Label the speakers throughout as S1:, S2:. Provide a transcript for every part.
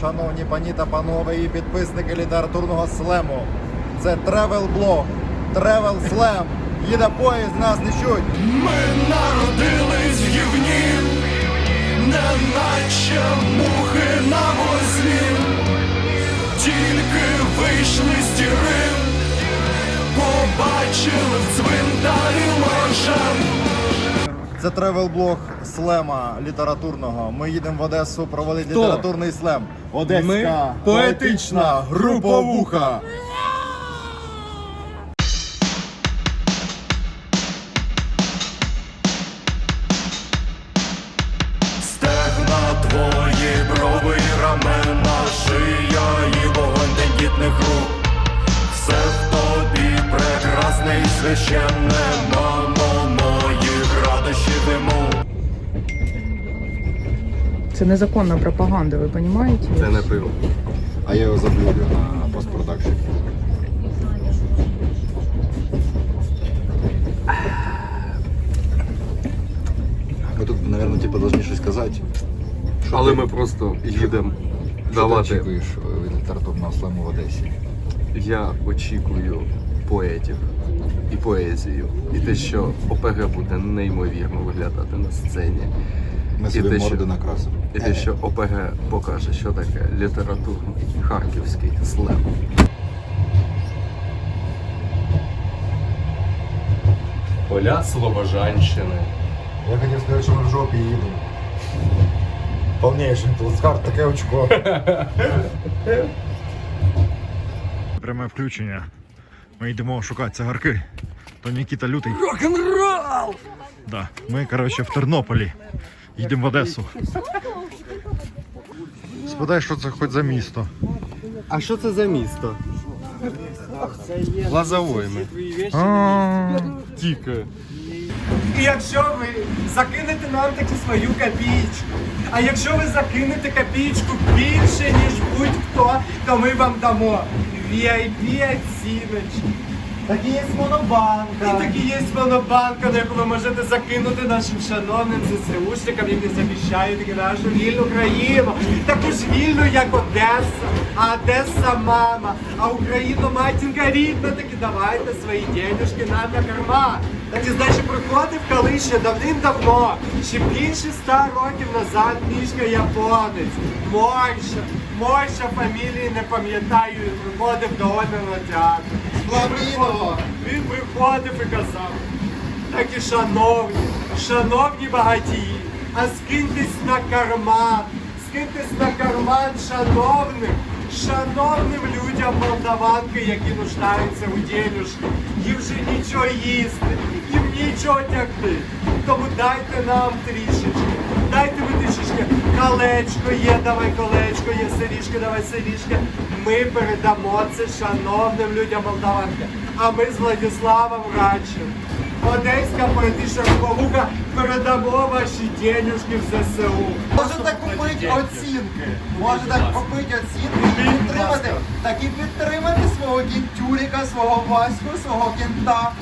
S1: шановні пані та панове і підписники літературного слему. Це тревел блог, тревел слем. Їде поїзд, нас не чуть.
S2: Ми народились в гівні, неначе мухи на возлі, тільки вийшли з діри, побачили в цвинтарі ложем.
S1: Це тревел блог слема літературного. Ми їдемо в Одесу проводити
S3: Хто?
S1: літературний слем. Одеська
S3: Ми?
S1: поетична груповуха.
S2: Стегна твої брови рамена, шия і вогонь тендітних рук. Все в тобі прекрасне і священне,
S4: Це незаконна пропаганда, ви розумієте?
S3: Це не пиво.
S1: А я його заблюдю на постпродакшн. Ми тут, мабуть, типу, должны щось сказати. Що
S3: Але
S1: ти-
S3: ми просто їдемо
S1: що ти
S3: давати.
S1: очікуєш е, від літературного слему в Одесі?
S3: Я очікую поетів і поезію. І те, що ОПГ буде неймовірно виглядати на сцені.
S1: Ми собі
S3: те,
S1: морди накрасимо.
S3: І те, що ОПГ покаже, що таке літературний харківський слем. Поля Слобожанщини.
S1: Я хотів сказати, що ми в жопі їдемо. Повніший плацкарт, таке очко. Пряме включення. Ми йдемо шукати цигарки. То Нікіта Лютий. Рок-н-рол! Да. Ми, коротше, в Тернополі. Їдемо в Одесу. Спитай, що це хоч за місто.
S5: А що це за місто? Лазовойми.
S1: А,
S5: Тільки.
S6: І якщо ви закинете нам таку свою копійку, а якщо ви закинете копійку більше, ніж будь-хто, то ми вам дамо VIP оціночки.
S5: Так і є монобанка.
S6: І такі є монобанка, на яку ви можете закинути нашим шановним ЗСУшникам, які захищають нашу вільну країну. Таку ж вільну, як Одеса, а Одеса мама, а Україну матінка рідна, таки давайте свої денежки нам на карман. Так і значить приходив коли ще давним-давно, ще більше ста років назад мішка японець. Мойша, Мойша фамілії не пам'ятаю, приходив до оперного театру.
S1: Лаврінова.
S6: Він приходив і казав, так і шановні, шановні багатії, а скиньтесь на карман, скиньтесь на карман шановним, шановним людям молдаванки, які нуждаються у денюжки. Їм вже нічого їсти, їм нічого тягти. Тому дайте нам трішечки, дайте ви трішечки. Колечко є, давай колечко, є сирішки, давай сирішки. Ми передамо це шановним людям Молдаванки. А ми з Владиславом Радчим, Одеська поетична руковуха, передамо ваші денюжки в ЗСУ.
S1: Можете купити оцінки. Можете купити оцінки і підтримати. Так і підтримати свого кінтюріка, свого Ваську, свого кінта.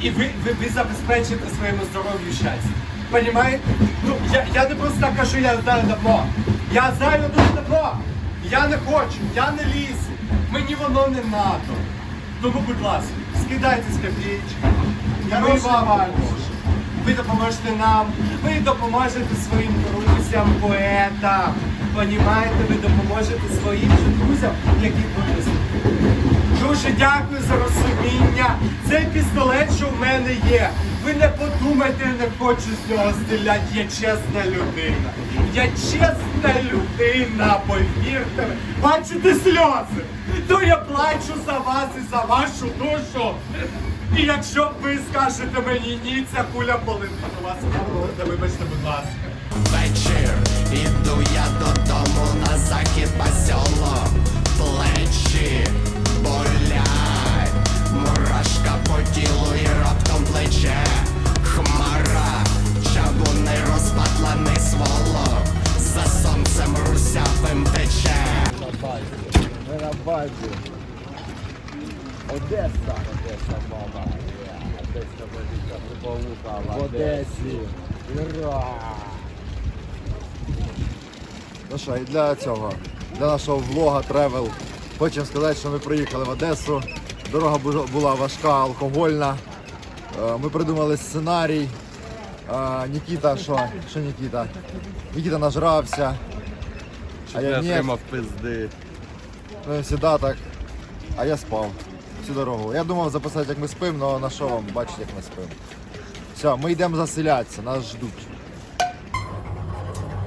S6: І ви, ви, ви забезпечите своєму здоров'ю щастя. Понімаєте? Ну, я, я не просто так кажу, я знаю давно. Я знаю дуже давно. Я не хочу, я не лізу. Мені воно не надо. Тому, будь ласка, скидайте з копійки. Я ми вам. Ви допоможете нам, ви допоможете своїм друзям, поетам. Понімаєте, ви допоможете своїм же друзям, які виступають. Дуже дякую за розуміння. Цей пістолет, що в мене є. Ви не подумайте, не хочу з нього стріляти. Я чесна людина. Я чесна людина, повірте. Бачите сльози? То я плачу за вас і за вашу душу. І якщо ви скажете мені ні, ця куля полетить у вас голову, вибачте, будь ласка.
S2: Вечір, іду я додому на захід посьоло Плечі болять,
S1: Ну що, і для цього. для нашого влога тревел. Хочемо сказати, що ми приїхали в Одесу. Дорога була важка, алкогольна. Е, Ми придумали сценарій. Е, Нікіта, що? Що Нікіта? Нікіта нажрався. А я ні.
S3: пизди.
S1: Ну, так. А я спав всю дорогу. Я думав записати, як ми спимо, але на що вам бачите, як ми спимо. Все, ми йдемо заселятися, нас ждуть.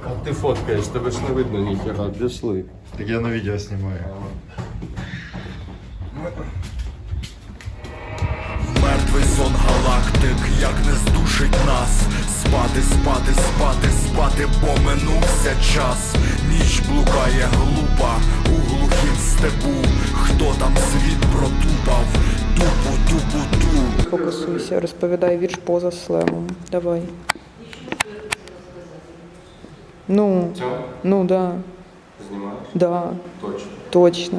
S3: А ти фоткаєш, тебе ж не видно ніхера. Пішли.
S1: Так я на відео знімаю.
S2: Галактик, як не здушить нас Спати, спати, спати, спати, бо минувся час Ніч блукає глупа у глухім степу Хто там світ протупав, тупу, тупу, ту
S4: Фокусуйся, розповідай вірш поза слемом. Давай. Ну,
S3: Цього
S4: ну да,
S3: знімаєш?
S4: да,
S3: Точно.
S4: точно.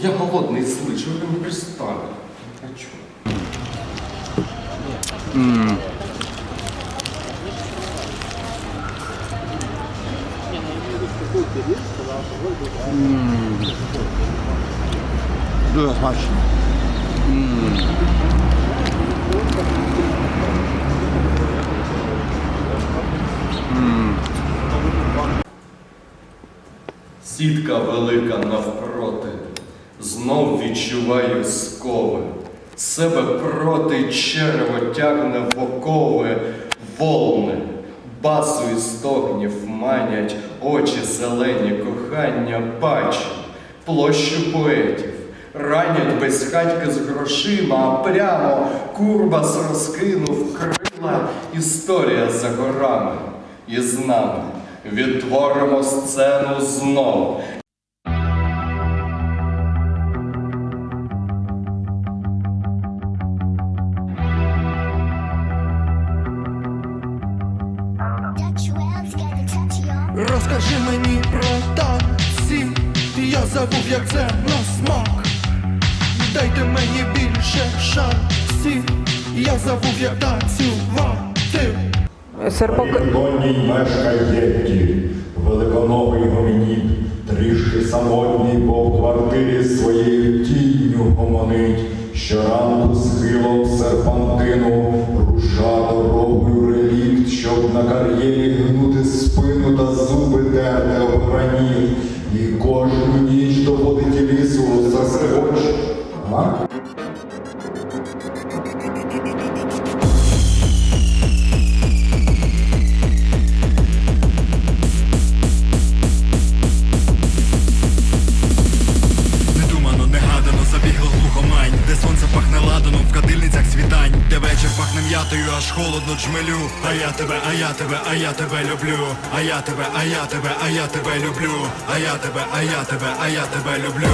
S3: Я голодний слышу, ви не пристали. Не хочу.
S1: Дуже смачно.
S3: Сітка велика навпроти, знов відчуваю скови. Себе проти черево тягне в окови волни, басу і стогнів манять, очі зелені кохання бачу, площу поетів. Ранять безхатька з грошима, а прямо курбас розкинув крила, історія за горами і з нами відтворимо сцену знов.
S2: Розкажи мені про танці, я забув, як це на смак. Дайте мені більше шансів, я забув, як танцювати.
S4: Серпак.
S7: Лондій мешкає єтті, великоногий гомінід, трішки самотній, бо в квартирі своєю тінню гомонить. Щоранку ніч доводить лісу заскоч. А?
S2: Аж холодно джмелю. А я тебе, а я тебе, а я тебе люблю. А я тебе, а я тебе, а я тебе люблю. А я тебе, а я тебе, а я тебе люблю.